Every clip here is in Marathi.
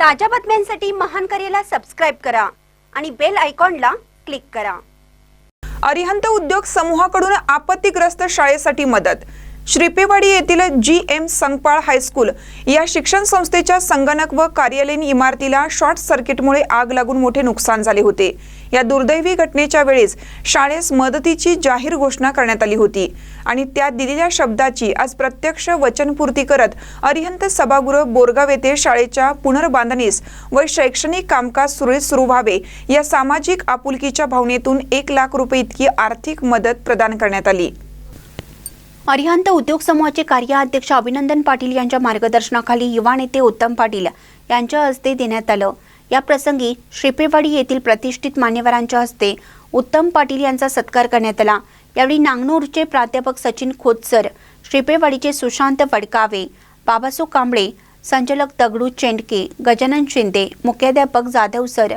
ताज्या बातम्यांसाठी महान करेला सबस्क्राईब करा आणि बेल आयकॉनला क्लिक करा. अरिहंत उद्योग समूहाकडून आपत्तीग्रस्त शाळेसाठी मदत. श्रीपेवाडी येथील जी एम संगपाळ हायस्कूल या शिक्षण संस्थेच्या संगणक व कार्यालयीन इमारतीला शॉर्ट सर्किटमुळे आग लागून मोठे नुकसान झाले होते. या दुर्दैवी घटनेच्या वेळेस शाळेस मदतीची जाहीर घोषणा करण्यात आली होती आणि त्या दिलेल्या शब्दाची आज प्रत्यक्ष वचनपूर्ती करत अरिहंत सभागृह बोरगाव येथे शाळेच्या पुनर्बांधणीस व शैक्षणिक कामकाज सुरळीत सुरू व्हावे या सामाजिक आपुलकीच्या भावनेतून एक लाख रुपये इतकी आर्थिक मदत प्रदान करण्यात आली. अरिहंत उद्योग समूहाचे कार्याध्यक्ष अभिनंदन पाटील यांच्या मार्गदर्शनाखाली युवा नेते उत्तम पाटील यांच्या हस्ते देण्यात आलं. या प्रसंगी श्रीपेवाडी येथील प्रतिष्ठित मान्यवरांच्या हस्ते उत्तम पाटील यांचा सत्कार करण्यात आला. यावेळी नांगनूरचे प्राध्यापक सचिन खोतसर श्रीपेवाडीचे सुशांत वडकावे बाबासो कांबळे संचालक दगडू चेंडके गजानन शिंदे मुख्याध्यापक Jadhav sir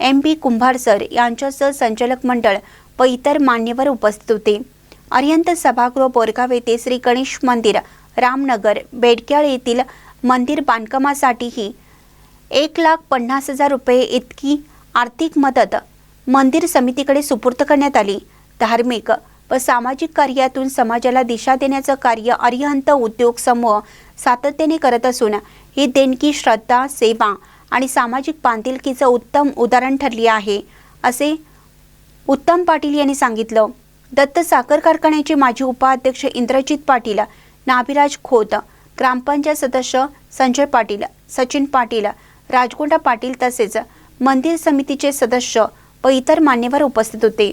M B Kumbhar sir यांच्यासह संचालक मंडळ व इतर मान्यवर उपस्थित होते. अरिहंत सभागृह बोरगाव येथे श्री गणेश मंदिर रामनगर बेडक्याळ येथील मंदिर बांधकामासाठीही एक लाख पन्नास हजार रुपये इतकी आर्थिक मदत मंदिर समितीकडे सुपूर्द करण्यात आली. धार्मिक व सामाजिक कार्यातून समाजाला दिशा देण्याचं कार्य अरिहंत उद्योग समूह सातत्याने करत असून ही देणगी श्रद्धा सेवा आणि सामाजिक बांधिलकीचं उत्तम उदाहरण ठरली आहे असे उत्तम पाटील यांनी सांगितलं. दत्त साखर कारखान्याचे माजी उपाध्यक्ष इंद्रजित पाटील नाभिराज खोत ग्रामपंचायत सदस्य संजय पाटील सचिन पाटील राजगोंडा पाटील तसेच मंदिर समितीचे सदस्य व इतर मान्यवर उपस्थित होते.